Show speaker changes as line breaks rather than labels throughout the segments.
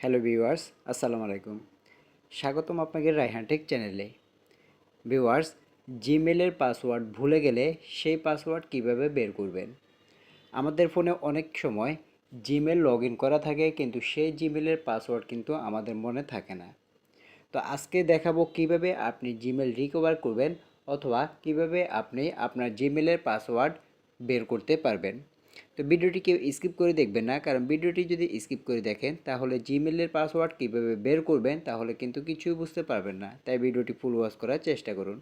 Hello viewers, আসসালামু আলাইকুম। স্বাগতম আপনাকে রায়হান টেক চ্যানেলে। ভিউয়ার্স জিমেলের পাসওয়ার্ড ভুলে গেলে সেই পাসওয়ার্ড কীভাবে বের করবেন? আমাদের ফোনে অনেক সময় জিমেল লগ করা থাকে, কিন্তু সেই জিমেলের পাসওয়ার্ড কিন্তু আমাদের মনে থাকে না। তো আজকে দেখাবো কীভাবে আপনি জিমেল রিকভার করবেন, অথবা কীভাবে আপনি আপনার জিমেলের পাসওয়ার্ড বের করতে পারবেন। তো ভিডিওটি কেউ স্কিপ করে দেখবেন না, কারণ ভিডিওটি যদি স্কিপ করে দেখেন, তাহলে জিমেলের পাসওয়ার্ড কীভাবে বের করবেন, তাহলে কিন্তু কিছুই বুঝতে পারবেন না। তাই ভিডিওটি ফুল ওয়াচ করার চেষ্টা করুন।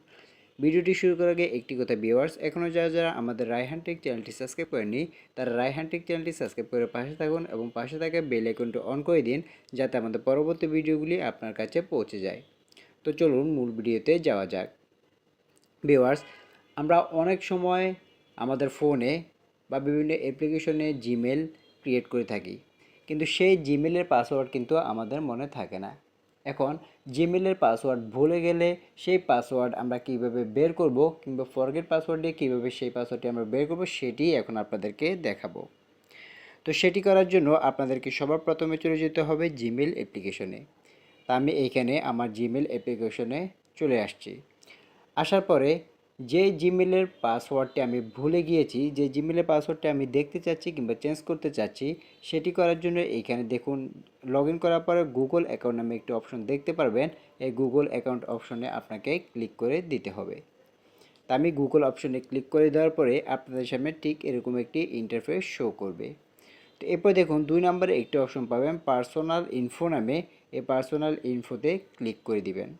ভিডিওটি শুরু করার আগে একটি কথা ভিউয়ার্স এখনও যারা যারা আমাদের রায়হান টেক চ্যানেলটি সাবস্ক্রাইব করেননি, তারা রায়হান টেক চ্যানেলটি সাবস্ক্রাইব করে পাশে থাকুন এবং পাশে থাকা বেল আইকনটি অন করে দিন, যাতে আমাদের পরবর্তী ভিডিওগুলি আপনার কাছে পৌঁছে যায়। তো চলুন মূল ভিডিওতে যাওয়া যাক। ভিউয়ার্স আমরা অনেক সময় আমাদের ফোনে বা বিভিন্ন অ্যাপ্লিকেশনে জিমেল ক্রিয়েট করে থাকি। কিন্তু সেই জিমেলের পাসওয়ার্ড কিন্তু আমাদের মনে থাকে না। এখন জিমেলের পাসওয়ার্ড ভুলে গেলে সেই পাসওয়ার্ড আমরা কীভাবে বের করব কিংবা ফরগেট পাসওয়ার্ড দিয়ে কীভাবে সেই পাসওয়ার্ডটি আমরা বের করব সেটি এখন আপনাদেরকে দেখাবো। তো সেটি করার জন্য আপনাদেরকে সবার প্রথমে চলে যেতে হবে জিমেল অ্যাপ্লিকেশনে তা আমি এইখানে আমার জিমেল অ্যাপ্লিকেশনে চলে আসছি। আসার পরে যে জিমেলের পাসওয়ার্ডটি আমি ভুলে গিয়েছি, যে জিমেলের পাসওয়ার্ডটি আমি দেখতে চাচ্ছি কিংবা চেঞ্জ করতে চাচ্ছি, সেটি করার জন্য এইখানে দেখুন লগ করার পরে গুগল অ্যাকাউন্ট নামে একটি অপশন দেখতে পারবেন। এই গুগল অ্যাকাউন্ট অপশনে আপনাকে ক্লিক করে দিতে হবে। তা আমি গুগল অপশনে ক্লিক করে দেওয়ার পরে আপনাদের সামনে ঠিক এরকম একটি ইন্টারফেস শো করবে। তো এরপর দেখুন, দুই নম্বরে একটি অপশন পাবেন পার্সোনাল ইনফো নামে। এই পার্সোনাল ইনফোতে ক্লিক করে দিবেন।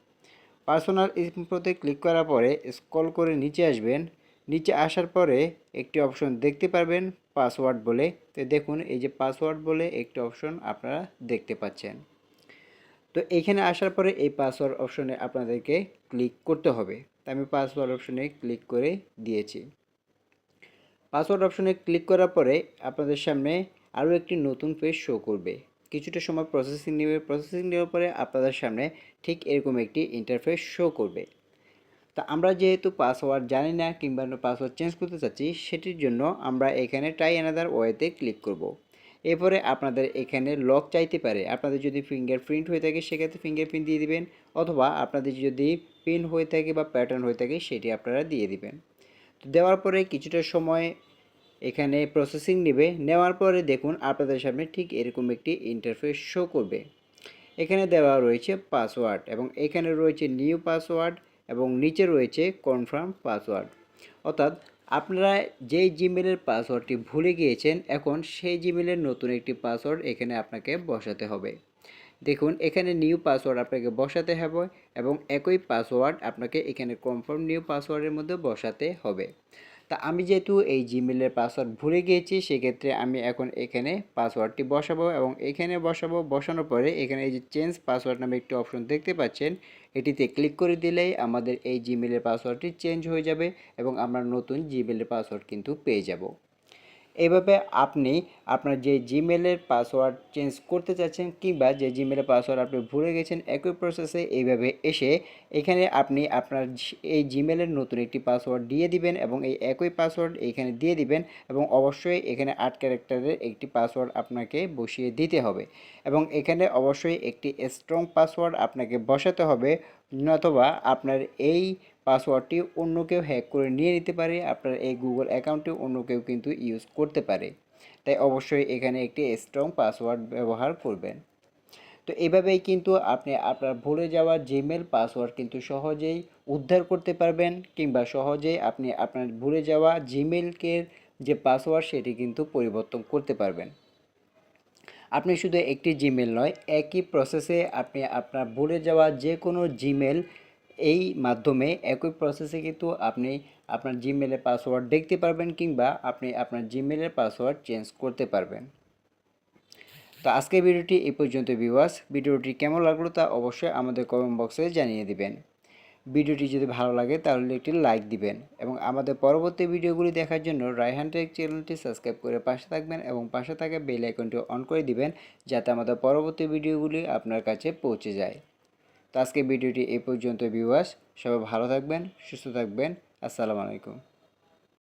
পার্সোনাল ইনফোতে ক্লিক করার পরে স্ক্রল করে নিচে আসবেন। নিচে আসার পরে একটি অপশন দেখতে পারবেন, পাসওয়ার্ড বলে। তো দেখুন, এই যে পাসওয়ার্ড বলে একটি অপশন আপনারা দেখতে পাচ্ছেন। তো এখানে আসার পরে এই পাসওয়ার্ড অপশনে আপনাদেরকে ক্লিক করতে হবে। তো আমি পাসওয়ার্ড অপশনে ক্লিক করে দিয়েছি। পাসওয়ার্ড অপশনে ক্লিক করার পরে আপনাদের সামনে আরও একটি নতুন পেজ শো করবে। কিছুটা সময় প্রসেসিং নেবে। প্রসেসিং নেওয়ার পরে আপনাদের সামনে ঠিক এরকম একটি ইন্টারফেস শো করবে। তা আমরা যেহেতু পাসওয়ার্ড জানি না কিংবা পাসওয়ার্ড চেঞ্জ করতে চাচ্ছি, সেটির জন্য আমরা এখানে ট্রাই অ্যানাদার ওয়েতে ক্লিক করব। এরপরে আপনাদের এখানে লক চাইতে পারে। আপনাদের যদি ফিঙ্গার প্রিন্ট হয়ে থাকে, সেক্ষেত্রে ফিঙ্গার প্রিন্ট দিয়ে দিবেন। অথবা আপনাদের যদি পিন হয়ে থাকে বা প্যাটার্ন হয়ে থাকে, সেটি আপনারা দিয়ে দিবেন। তো দেওয়ার পরে কিছুটা সময় এখানে প্রসেসিং নেবে, নেওয়ার পরে দেখুন আপনাদের সামনে ঠিক এরকম একটি ইন্টারফেস শো করবে। এখানে দেওয়া রয়েছে পাসওয়ার্ড এবং এখানে রয়েছে নিউ পাসওয়ার্ড এবং নিচে রয়েছে কনফার্ম পাসওয়ার্ড অর্থাৎ আপনারা যেই জিমেলের পাসওয়ার্ডটি ভুলে গিয়েছেন, এখন সেই জিমেলের নতুন একটি পাসওয়ার্ড এখানে আপনাকে বসাতে হবে। দেখুন, এখানে নিউ পাসওয়ার্ড আপনাকে বসাতে হবে এবং একই পাসওয়ার্ড আপনাকে এখানে কনফার্ম নিউ পাসওয়ার্ডের মধ্যে বসাতে হবে। তা আমি যেহেতু এই জিমেলের পাসওয়ার্ড ভুলে গিয়েছি, সেক্ষেত্রে আমি এখন এখানে পাসওয়ার্ডটি বসাবো এবং এখানে বসাবো, বসানোর পরে এখানে এই যে চেঞ্জ পাসওয়ার্ড নামে একটি অপশন দেখতে পাচ্ছেন, এটিতে ক্লিক করে দিলেই আমাদের এই জিমেলের পাসওয়ার্ডটি চেঞ্জ হয়ে যাবে এবং আমরা নতুন জিমেলের পাসওয়ার্ড কিন্তু পেয়ে যাব। এইভাবে আপনি আপনার যে জিমেলের পাসওয়ার্ড চেঞ্জ করতে চাচ্ছেন কিংবা যে জিমেলের পাসওয়ার্ড আপনি ভুলে গেছেন একই প্রসেসে এইভাবে এসে এখানে আপনি আপনার এই জিমেলের নতুন একটি পাসওয়ার্ড দিয়ে দিবেন এবং এই একই পাসওয়ার্ড এখানে দিয়ে দিবেন এবং অবশ্যই এখানে আট ক্যারেক্টারের একটি পাসওয়ার্ড আপনাকে বসিয়ে দিতে হবে এবং এখানে অবশ্যই একটি স্ট্রং পাসওয়ার্ড আপনাকে বসাতে হবে অথবা আপনার এই পাসওয়ার্ডটি অন্য কেউ হ্যাক করে নিয়ে নিতে পারে। আপনার এই গুগল অ্যাকাউন্টে অন্য কেউ কিন্তু ইউজ করতে পারে। তাই অবশ্যই এখানে একটি স্ট্রং পাসওয়ার্ড ব্যবহার করবেন। তো এভাবেই কিন্তু আপনি আপনার ভুলে যাওয়া জিমেল পাসওয়ার্ড কিন্তু সহজেই উদ্ধার করতে পারবেন কিংবা সহজেই আপনি আপনার ভুলে যাওয়া জিমেলকে যে পাসওয়ার্ড সেটি কিন্তু পরিবর্তন করতে পারবেন। আপনি শুধু একটি জিমেল নয়, একই প্রসেসে আপনি আপনার ভুলে যাওয়া যে কোনো জিমেল এই মাধ্যমে একই প্রসেসে কিন্তু আপনি আপনার জিমেলের পাসওয়ার্ড দেখতে পারবেন কিংবা আপনি আপনার জিমেলের পাসওয়ার্ড চেঞ্জ করতে পারবেন। তো আজকের ভিডিওটি এই পর্যন্ত বিবাস ভিডিওটি কেমন লাগল তা অবশ্যই আমাদের কমেন্ট বক্সে জানিয়ে দিবেন। ভিডিওটি যদি ভালো লাগে তাহলে একটি লাইক দিবেন এবং আমাদের পরবর্তী ভিডিওগুলি দেখার জন্য রায়হান টেক চ্যানেলটি সাবস্ক্রাইব করে পাশে থাকবেন এবং পাশে থাকা বেল আইকনটি অন করে দিবেন যাতে আমাদের পরবর্তী ভিডিওগুলি আপনার কাছে পৌঁছে যায়। তো আজকে ভিডিওটি এই পর্যন্ত ভিউয়ার্স সবাই ভালো থাকবেন সুস্থ থাকবেন। আসসালামু আলাইকুম।